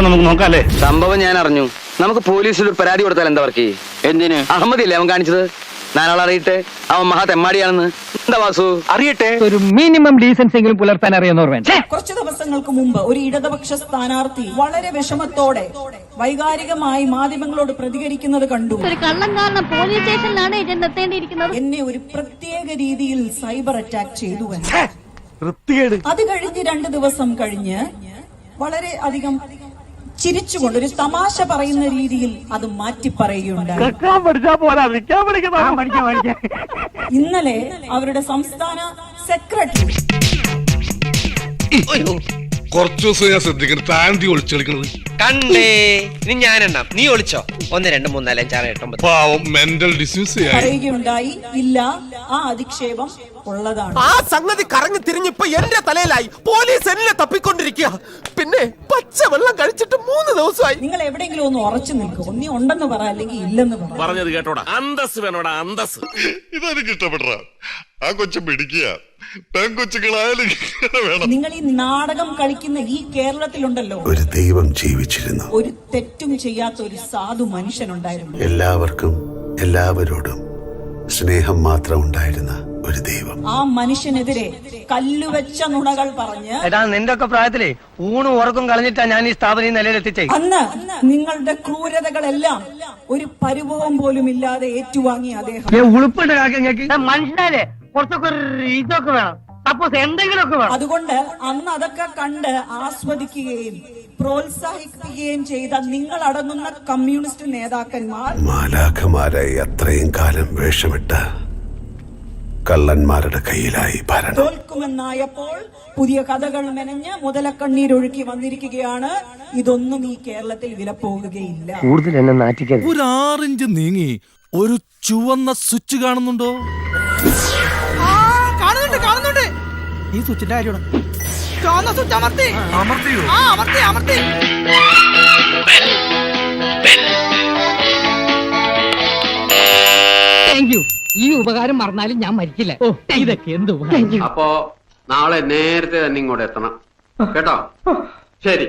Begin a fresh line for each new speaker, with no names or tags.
അപ്പൊ നമുക്ക് നോക്കാം അല്ലേ
സംഭവം ഞാൻ അറിഞ്ഞു. നമുക്ക് പോലീസിൽ ഒരു പരാതി കൊടുത്താൽ എന്താ വർക്ക്? എന്തിന്? അഹമ്മദില്ലേ അവൻ കാണിച്ചത്? ഞാനവളെ അറിയട്ടെ. അവൻ മഹാ തെമ്മാടിയാണെന്ന്. എന്താ വാസു?
അറിയട്ടെ.
ഒരു മിനിമം ഡീസൻസ് എങ്കിലും പുലർത്താൻ അറിയുന്നവർ കുറച്ച്
കുറച്ചു ദിവസങ്ങൾക്ക് മുമ്പ് ഒരു ഇടതുപക്ഷ സ്ഥാനാർത്ഥി വളരെ വിഷമത്തോടെ വൈകാരികമായി മാധ്യമങ്ങളോട് പ്രതികരിക്കുന്നത് കണ്ടു.
ഒരു കള്ളം കാരണം പോലീസ് സ്റ്റേഷനിലാണ് ഏജന്റ് എത്തേണ്ടിയിരിക്കുന്നത്
എന്നെ ഒരു പ്രത്യേക രീതിയിൽ സൈബർ അറ്റാക്ക് ചെയ്തു അത് കഴിഞ്ഞ് രണ്ട് ദിവസം കഴിഞ്ഞ് വളരെ അധികം ചിരിച്ചുകൊണ്ട് ഒരു തമാശ പറയുന്ന രീതിയിൽ അത് മാറ്റി പറയുകയുണ്ടായി ഇന്നലെ അവരുടെ സംസ്ഥാന സെക്രട്ടറി
കുറച്ചു ദിവസം ഞാൻ ശ്രദ്ധിക്കണം. താന്തി ഒളിച്ചു കളിക്കണത്.
കണ്ടേ. ഇനി ഞാൻ എണ്ണം നീ ഒളിച്ചോ? ഒന്ന് രണ്ട് മൂന്ന് നാല് അഞ്ചാറ് എട്ട് ഒമ്പത്.
പാവം മെന്റൽ ഡിസ്യൂസ്
പറയുകയുണ്ടായി ഇല്ല ആ അധിക്ഷേപം ഉള്ളതാണ്.
ആ സംഗതി കറങ്ങി തിരിഞ്ഞിപ്പോ എന്റെ തലയിലായി. പോലീസ് എന്നെ തപ്പിക്കൊണ്ടിരിക്കുക. പിന്നെ പച്ചവെള്ളം കഴിച്ചിട്ട് മൂന്ന് ദിവസമായി.
നിങ്ങൾ എവിടെയെങ്കിലും ഒന്ന് ഉറച്ചു നിൽക്കും. ഒന്നി ഉണ്ടെന്ന് പറ അല്ലെങ്കിൽ ഇല്ലെന്ന് പറ.
പറഞ്ഞത് കേട്ടോടാ. അന്തസ് വേണോടാ അന്തസ്
ഇതെനിക്ക് ഇഷ്ടപ്പെട്ട ആ കൊച്ചു പിടിക്കുക പെൺകൊച്ചുകളായാലും വേണം.
നിങ്ങൾ ഈ നാടകം കളിക്കുന്ന ഈ കേരളത്തിലുണ്ടല്ലോ.
ഒരു ദൈവം ജീവിച്ചിരുന്നു.
ഒരു തെറ്റും ചെയ്യാത്ത ഒരു സാധു മനുഷ്യനുണ്ടായിരുന്നു.
എല്ലാവർക്കും എല്ലാവരോടും സ്നേഹം മാത്രം ഉണ്ടായിരുന്ന ഒരു ദൈവം.
ആ മനുഷ്യനെതിരെ കല്ലുവെച്ച നുണകൾ പറഞ്ഞ്
എടാ നിന്റെ ഒക്കെ പ്രായത്തിലേ ഊണും ഉറക്കും കളഞ്ഞിട്ടാ ഞാൻ ഈ സ്ഥാപനം ഈ നിലയിലെത്തിച്ചേ.
അന്ന് നിങ്ങളുടെ ക്രൂരതകളെല്ലാം ഒരു പരിഭവം പോലും ഇല്ലാതെ ഏറ്റുവാങ്ങി അദ്ദേഹം.
ഉളുപ്പിട്ട് മനുഷ്യനല്ലേ കുറച്ചൊക്കെ ഒരു ഇതൊക്കെ വേണം. സപ്പോസ് എന്തെങ്കിലുമൊക്കെ വേണം.
അതുകൊണ്ട് അന്ന് അതൊക്കെ കണ്ട് ആസ്വദിക്കുകയും പ്രോത്സാഹിപ്പിക്കുകയും ചെയ്ത നിങ്ങൾ അടങ്ങുന്ന കമ്മ്യൂണിസ്റ്റ് നേതാക്കന്മാർ
മാലാഖമാരായി അത്രയും കാലം വേഷമിട്ട് കള്ളന്മാരുടെ കയ്യിലായി ഭരണം.
തോൽക്കുമെന്നായപ്പോൾ പുതിയ കഥകൾ മെനഞ്ഞ് മുതലക്കണ്ണീരൊഴുക്കി വന്നിരിക്കുകയാണ്. ഇതൊന്നും ഈ കേരളത്തിൽ വിലപ്പോകുകയില്ല.
കൂടുതൽ എന്നെ നാറ്റിക്കരുത്.
ഒരു ആറിഞ്ച് നീങ്ങി ഒരു ചുവന്ന സ്വിച്ച് കാണുന്നുണ്ടോ? കാണുന്നുണ്ട് കാണുന്നുണ്ട് ഈ സ്വിച്ചിന്റെ കാര്യമാണ് ചുവന്ന സ്വിച്ച് അമർത്തി അമർത്തിയോ ആ അമർത്തി അമർത്തി
താങ്ക് യു ഈ ഉപകാരം മറന്നാലും ഞാൻ മരിക്കില്ല. ഓ ഇതൊക്കെ എന്ത് ഉപകാരം?
അപ്പോ നാളെ നേരത്തെ തന്നെ ഇങ്ങോട്ട് എത്തണം. കേട്ടോ? ശരി.